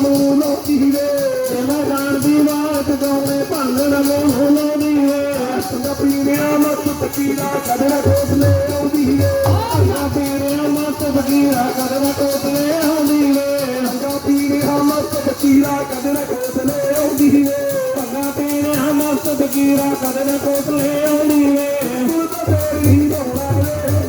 ਨੂੰ ਲੋਕੀ ਵੇ ਮੈਂ ਜਾਣ ਦੀ ਬਾਤ ਗਾਉਣੇ ਭੰਨ ਨਮੋ ਹੋਲੋਦੀ ਵੇ ਸੰਗਾ ਪੀਣਿਆ ਮਤ ਤਕੀਰਾ ਕਦਰ ਕੋਸਲੇ ਆਉਂਦੀ ਵੇ ਅੰਨਾ ਪੀਰੇ ਮਤ ਫਕੀਰਾ ਕਦਰ ਕੋਤਲੇ ਆਉਂਦੀ ਵੇ ਸੰਗਾ ਪੀਣਿਆ ਮਤ ਤਕੀਰਾ ਕਦਰ ਕੋਸਲੇ ਆਉਂਦੀ ਵੇ ਅੰਨਾ ਪੀਰੇ ਮਤ ਫਕੀਰਾ ਕਦਰ ਕੋਤਲੇ ਆਉਂਦੀ ਵੇ ਤੂੰ ਤਾਂ ਤੇਰੀ ਲੋੜਾ ਵੇ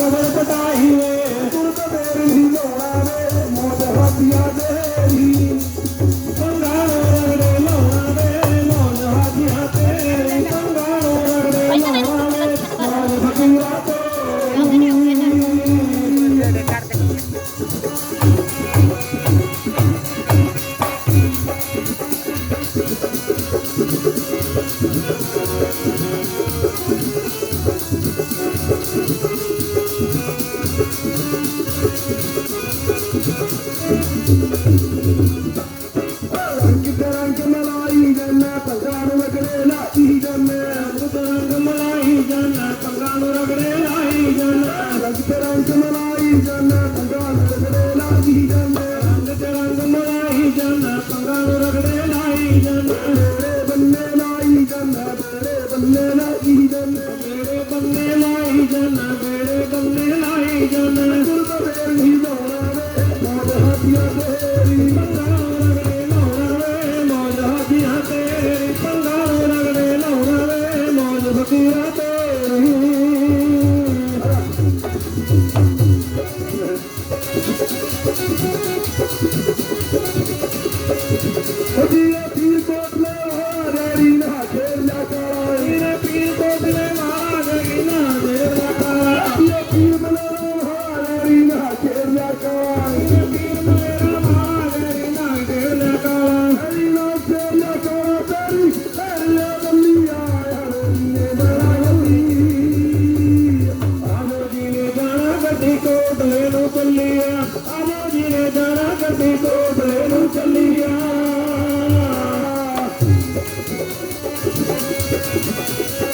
कवर पटाइए तुर्क बेर ਪੰਗਾਂ ਨੂੰ ਵਗੜੇ ਲਾਈ ਜੰਨੇ ਰੰਗ ਮਲਾਈ ਜਾਨਾ ਕੰਗਾਂ ਨੂੰ ਰਗੜੇ ਲਾਈ ਜਾਨਾ ਰੰਗ ਤੇ ਰੰਗ ਮਲਾਈ ਜੰਨਾ ਪੰਗਾਂ ਨੂੰ ਵਗੜੇ ਲਾਈ ਜੰਨੇ ਰੰਗ ਤੇ ਰੰਗ ਮਲਾਈ ਜਾਨਾ ਕੰਗਾਂ ਨੂੰ ਰਗੜੇ ਲਾਈ ਜਾਨਾ ਮੇਰੇ ਬੰਨੇ ਲਾਈ ਜੰਨਾ ਮੇਰੇ ਬੰਨੇ ਲਾਈ ਜੰਨੇ ਮੇਰੇ ਬੰਨੇ ਦੀ ਕੋਬਲੇ ਨੂੰ ਚੱਲੀਆਂ Thank you.